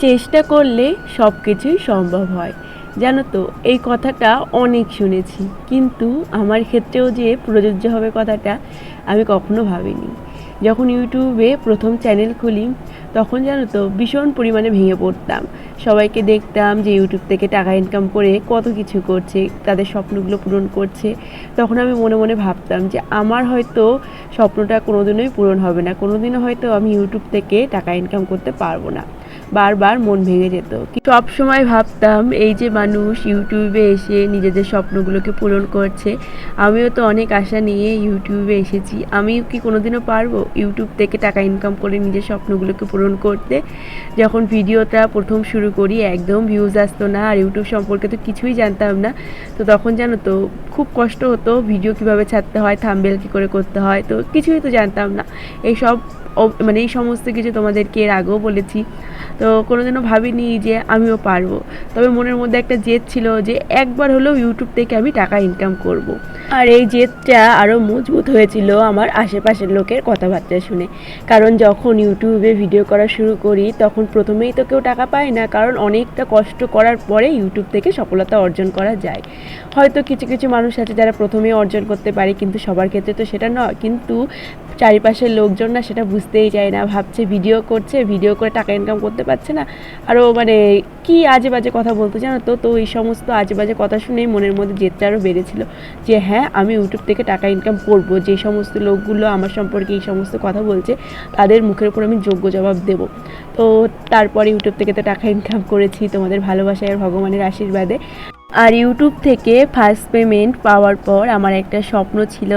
চেষ্টা করলে সব কিছুই সম্ভব হয়। জানো তো, এই কথাটা অনেক শুনেছি। কিন্তু আমার ক্ষেত্রেও যে প্রযোজ্য হবে কথাটা আমি কখনো ভাবিনি। যখন ইউটিউবে প্রথম চ্যানেল খুলি, তখন জানো তো ভীষণ পরিমাণে ভেঙে পড়তাম। সবাইকে দেখতাম যে ইউটিউব থেকে টাকা ইনকাম করে কত কিছু করছে, তাদের স্বপ্নগুলো পূরণ করছে। তখন আমি মনে মনে ভাবতাম যে আমার হয়তো স্বপ্নটা কোনোদিনই পূরণ হবে না। কোনোদিনও হয়তো আমি ইউটিউব থেকে টাকা ইনকাম করতে পারব না। বারবার মন ভেঙে যেত। সব সময় ভাবতাম, এই যে মানুষ ইউটিউবে এসে নিজেদের স্বপ্নগুলোকে পূরণ করছে, আমিও তো অনেক আশা নিয়ে ইউটিউবে এসেছি। আমিও কি কোনোদিনও পারব ইউটিউব থেকে টাকা ইনকাম করে নিজের স্বপ্নগুলোকে পূরণ করতে? যখন ভিডিওটা প্রথম শুরু করি, একদম ভিউজ আসতো না, আর ইউটিউব সম্পর্কে তো কিছুই জানতাম না। তো তখন জানো তো খুব কষ্ট হতো ভিডিও কীভাবে ছাড়তে হয় থাম্বেল কী করে করতে হয়, তো কিছুই তো জানতাম না। এইসব মানে এই সমস্ত কিছু তোমাদেরকে এর আগেও বলেছি। তো কোনোদিনও ভাবিনি যে আমিও পারব। তবে মনের মধ্যে একটা জেদ ছিল যে একবার হলেও ইউটিউব থেকে আমি টাকা ইনকাম করব। আর এই জেদটা আরও মজবুত হয়েছিল আমার আশেপাশের লোকের কথাবার্তা শুনে। কারণ যখন ইউটিউবে ভিডিও করা শুরু করি, তখন প্রথমেই তো কেউ টাকা পায় না, কারণ অনেকটা কষ্ট করার পরে ইউটিউব থেকে সফলতা অর্জন করা যায়। হয়তো কিছু কিছু মানুষ আছে যারা প্রথমেই অর্জন করতে পারে, কিন্তু সবার ক্ষেত্রে তো সেটা নয়। কিন্তু চারিপাশের লোকজন না সেটা বুঝতেই চায় না, ভাবছে ভিডিও করছে, ভিডিও করে টাকা ইনকাম করতে পারছে না। আরও মানে কি আজে বাজে কথা বলতে জানো তো? তো এই সমস্ত আজে বাজে কথা শুনেই মনের মধ্যে জেদটা আরও বেড়েছিল যে হ্যাঁ আমি ইউটিউব থেকে টাকা ইনকাম করব। যে সমস্ত লোকগুলো আমার সম্পর্কে এই সমস্ত কথা বলছে, তাদের মুখের উপর আমি যোগ্য জবাব দেব। তো তারপরে ইউটিউব থেকে তো টাকা ইনকাম করেছি তোমাদের ভালোবাসায় আর ভগবানের আশীর্বাদে। আর ইউটিউব থেকে ফার্স্ট পেমেন্ট পাওয়ার পর আমার একটা স্বপ্ন ছিল।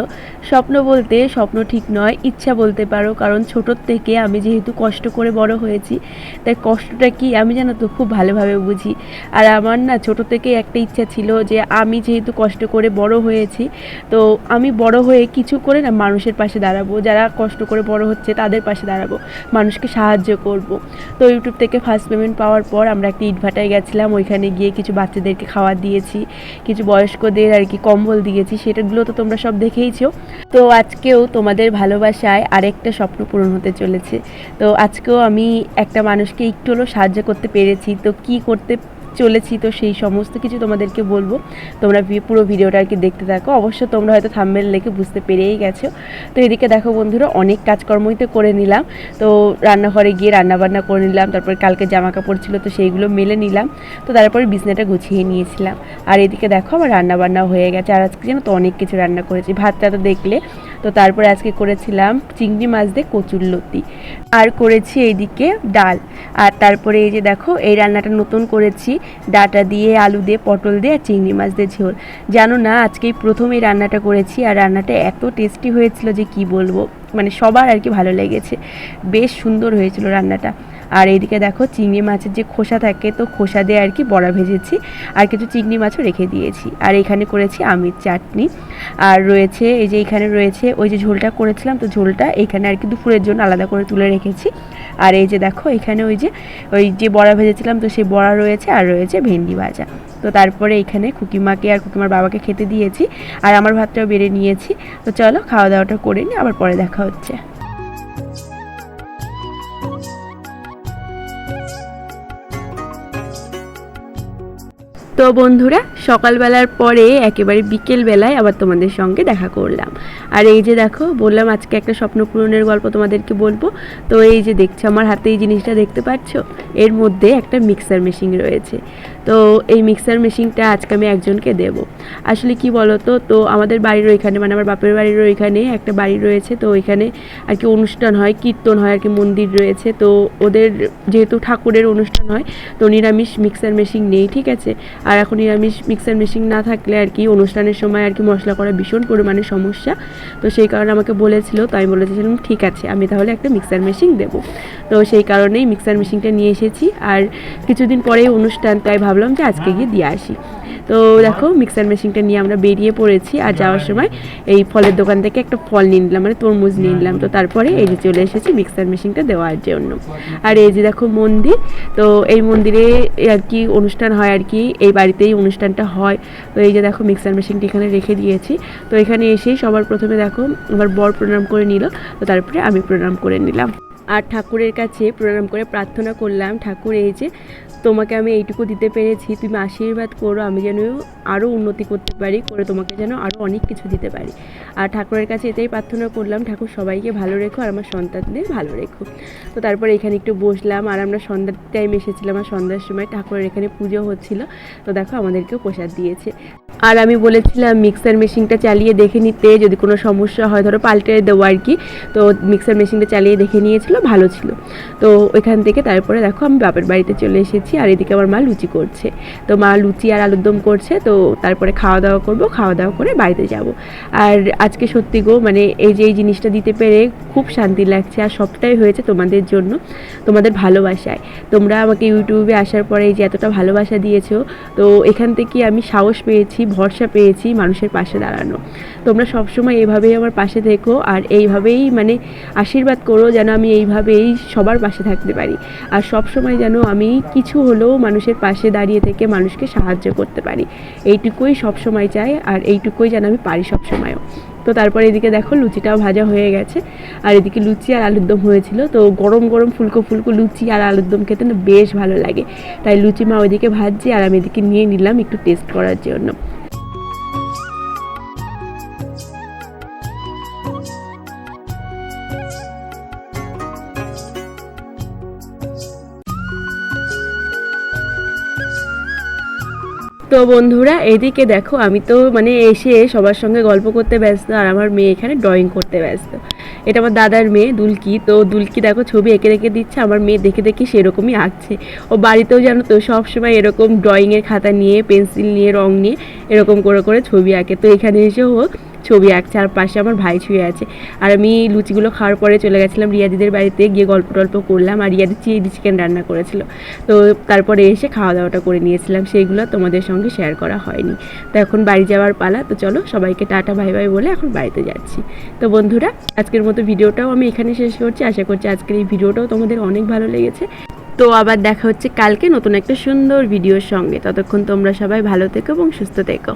স্বপ্ন বলতে স্বপ্ন ঠিক নয়, ইচ্ছা বলতে পারো, কারণ ছোটোর থেকে আমি যেহেতু কষ্ট করে বড় হয়েছি, তাই কষ্টটা কি আমি জানো তো খুব ভালোভাবে বুঝি। আর আমার না ছোটো থেকে একটা ইচ্ছা ছিল যে আমি যেহেতু কষ্ট করে বড় হয়েছি, তো আমি বড় হয়ে কিছু করে না মানুষের পাশে দাঁড়াবো। যারা কষ্ট করে বড় হচ্ছে তাদের পাশে দাঁড়াবো, মানুষকে সাহায্য করব। তো ইউটিউব থেকে ফার্স্ট পেমেন্ট পাওয়ার পর আমরা একটা ইটভাটায় গেছিলাম, ওইখানে গিয়ে কিছু বাচ্চাদেরকে খাবার দিয়েছি, কিছু বয়স্কদের আর কি কম্বল দিয়েছি সেটাগুলো তো তোমরা সব দেখেইছো। তো আজকেও তোমাদের ভালোবাসায় আরেকটা স্বপ্ন পূরণ হতে চলেছে। তো আজকেও আমি একটা মানুষকে একটু হলেও সাহায্য করতে পেরেছি। তো কি করতে চলেছি, তো সেই সমস্ত কিছু তোমাদেরকে বলব। তোমরা পুরো ভিডিওটা আর কি দেখতে থাকো। অবশ্য তোমরা হয়তো থাম্বেল দেখে বুঝতে পেরেই গেছো। তো এদিকে দেখো বন্ধুরা, অনেক কাজকর্মই তো করে নিলাম। তো রান্নাঘরে গিয়ে রান্নাবান্না করে নিলাম, তারপর কালকে জামা কাপড় ছিল তো সেইগুলো মেলে নিলাম। তো তারপরে বিছনাটা গুছিয়ে নিয়েছিলাম। আর এদিকে দেখো আমার রান্না বান্না হয়ে গেছে। আর আজকে জানো তো অনেক কিছু রান্না করেছি। ভাতটা তো দেখলে তো তারপরে আজকে করেছিলাম চিংড়ি মাছ দিয়ে কচুর লতি। আর করেছি এইদিকে ডাল। আর তারপরে এই যে দেখো, এই রান্নাটা নতুন করেছি। ডাটা দিয়ে, আলু দিয়ে, পটল দিয়ে আর চিংড়ি মাছ দিয়ে ঝোল। জানো না, আজকেই প্রথম এই রান্নাটা করেছি আর রান্নাটা এত টেস্টি হয়েছিল যে কি বলব? মানে সবার আর কি ভালো লেগেছে। বেশ সুন্দর হয়েছিল রান্নাটা। আর এইদিকে দেখো চিংড়ি মাছের যে খোসা থাকে, তো খোসা দিয়ে আর কি বড়া ভেজেছি। আর কিছু চিংড়ি মাছও রেখে দিয়েছি। আর এখানে করেছি আমির চাটনি। আর রয়েছে, এই যে এখানে রয়েছে, ওই যে ঝোলটা করেছিলাম, তো ঝোলটা এখানে আর কি দুপুরের জন্য আলাদা করে তুলে রেখেছি। আর এই যে দেখো, এখানে ওই যে ওই যে বড়া ভেজেছিলাম, তো সেই বড়া রয়েছে আর রয়েছে ভেন্ডি ভাজা। তো তারপরে এখানে খুকিমাকে আর খুকিমার বাবাকে খেতে দিয়েছি। আর আমার ভাতটাও বেড়ে নিয়েছি। তো চলো খাওয়া দাওয়াটা করে নিই, আবার পরে দেখা হচ্ছে। তো বন্ধুরা, সকালবেলার পরে একেবারে বিকেল বেলায় আবার তোমাদের সঙ্গে দেখা করলাম। আর এই যে দেখো, বললাম আজকে একটা স্বপ্ন পূরণের গল্প তোমাদেরকে বলব। তো এই যে দেখছ, আমার হাতে এই জিনিসটা দেখতে পাচ্ছ? এর মধ্যে একটা মিক্সার মেশিন রয়েছে। তো এই মিক্সার মেশিনটা আজকে আমি একজনকে দেব। আসলে কি বলো তো তো আমাদের বাড়ির ওইখানে মানে আমার বাপের বাড়ির ওইখানে একটা বাড়ি রয়েছে, তো ওইখানে আর কি অনুষ্ঠান হয়, কীর্তন হয় আর কি, মন্দির রয়েছে, তো ওদের যেহেতু ঠাকুরের অনুষ্ঠান হয়, তো নিরামিষ মিক্সার মেশিন নেই, ঠিক আছে? আর এখন নিরামিষ মিক্সার মেশিন না থাকলে আর কি অনুষ্ঠানের সময় আর কি মশলা করা ভীষণ পরিমাণে সমস্যা। তো সেই কারণে আমাকে বলেছিল, তো আমি বলেছিলাম, ঠিক আছে, আমি তাহলে একটা মিক্সার মেশিন দেবো। তো সেই কারণেই মিক্সার মেশিনটা নিয়ে এসেছি। আর কিছুদিন পরেই অনুষ্ঠান, তাই ভাবলাম যে আজকে গিয়ে দিয়ে আসি। তো দেখো মিক্সার মেশিনটা নিয়ে আমরা বেরিয়ে পড়েছি আর যাওয়ার সময় এই ফলের দোকান থেকে একটা ফল নিয়ে নিলাম মানে তরমুজ নিয়ে নিলাম। তো তারপরে এই যে চলে এসেছি মিক্সার মেশিনটা দেওয়ার জন্য। আর এই যে দেখো মন্দির তো এই মন্দিরে আর কি অনুষ্ঠান হয় আর কি এই বাড়িতেই অনুষ্ঠানটা হয়। তো এই যে দেখো মিক্সার মেশিনটি এখানে রেখে দিয়েছি। তো এখানে এসেই সবার প্রথমে দেখো আমার বর প্রণাম করে নিল। তো তারপরে আমি প্রণাম করে নিলাম। আর ঠাকুরের কাছে প্রণাম করে প্রার্থনা করলাম। ঠাকুর এই যে তোমাকে আমি এইটুকু দিতে পেরেছি, তুমি আশীর্বাদ করো, আমি যেন আরও উন্নতি করতে পারি, করে তোমাকে যেন আরও অনেক কিছু দিতে পারি। আর ঠাকুরের কাছে এটাই প্রার্থনা করলাম, ঠাকুর সবাইকে ভালো রেখো আর আমার সন্তানদের ভালো রেখো। তো তারপর এখানে একটু বসলাম আর আমরা সন্ধ্যার টাইম এসেছিলাম, আর সন্ধ্যার সময় ঠাকুরের এখানে পুজো হচ্ছিল। তো দেখো আমাদেরকেও প্রসাদ দিয়েছে। আর আমি বলেছিলাম মিক্সার মেশিনটা চালিয়ে দেখে নিতে, যদি কোনো সমস্যা হয়, ধরো পাল্টে দেবো আর কি। তো মিক্সার মেশিনটা চালিয়ে দেখে নিয়েছিল, ভালো ছিল। তো ওইখান থেকে তারপরে দেখো আমি বাপের বাড়িতে চলে এসেছি, আর এদিকে আমার মা লুচি করছে। তো মা লুচি আর আলুর দম করছে, তো তারপরে খাওয়া দাওয়া করব খাওয়া দাওয়া করে বাড়িতে যাব। আর আজকে সত্যি গো মানে এই যে এই জিনিসটা দিতে পেরে খুব শান্তি লাগছে, আর সবটাই হয়েছে তোমাদের জন্য, তোমাদের ভালোবাসায়। তোমরা আমাকে ইউটিউবে আসার পরে এই যে এতটা ভালোবাসা দিয়েছ, তো এখান থেকে আমি সাহস পেয়েছি ভরসা পেয়েছি মানুষের পাশে দাঁড়ানো। তোমরা সবসময় এইভাবেই আমার পাশে থেকো আর এইভাবেই মানে আশীর্বাদ করো যেন আমি এইভাবেই সবার পাশে থাকতে পারি। আর সব সময় যেন আমি কিছু হলেও মানুষের পাশে দাঁড়িয়ে থেকে মানুষকে সাহায্য করতে পারি। এইটুকুই সব সময় চাই আর এইটুকুই যেন আমি পারি সব সময়ও তো তারপর এদিকে দেখো লুচিটাও ভাজা হয়ে গেছে। আর এদিকে লুচি আর আলুর দম হয়েছিল। তো গরম গরম ফুলকো ফুলকো লুচি আর আলুর দম খেতে না বেশ ভালো লাগে। তাই লুচি মা ওইদিকে ভাজছে আর আমি এদিকে নিয়ে নিলাম একটু টেস্ট করার জন্য। তো বন্ধুরা, এদিকে দেখো, আমি তো মানে এসে সবার সঙ্গে গল্প করতে ব্যস্ত, আর আমার মেয়ে এখানে ড্রয়িং করতে ব্যস্ত। এটা আমার দাদার মেয়ে, দুলকি। তো দুলকি দেখো, ছবি এঁকে রেখে দিচ্ছে, আমার মেয়ে দেখে দেখে সেরকমই আঁকছে। ও বাড়িতেও জানো তো, সবসময় এরকম ড্রয়িংয়ের খাতা নিয়ে পেন্সিল নিয়ে, রং নিয়ে, এরকম করে করে ছবি আঁকে। তো এখানে এসে ও ছবি আঁকছে, আর পাশে আমার ভাই ছুঁয়ে আছে। আর আমি লুচিগুলো খাওয়ার পরে চলে গেছিলাম রিয়াদিদের বাড়িতে, গিয়ে গল্প টল্প করলাম, আর রিয়াদি চিলি চিকেন রান্না করেছিল। তো তারপরে এসে খাওয়া দাওয়াটা করে নিয়েছিলাম। সেইগুলো তোমাদের সঙ্গে শেয়ার করা হয়নি। তো এখন বাড়ি যাওয়ার পালা। তো চলো সবাইকে টাটা ভাই ভাই বলে এখন বাড়িতে যাচ্ছি। তো বন্ধুরা, আজকের মতো ভিডিওটাও আমি এখানে শেষ করছি। আশা করছি আজকের এই ভিডিওটাও তোমাদের অনেক ভালো লেগেছে। তো আবার দেখা হচ্ছে কালকে নতুন একটা সুন্দর ভিডিওর সঙ্গে। ততক্ষণ তোমরা সবাই ভালো থেকো এবং সুস্থ থেকো।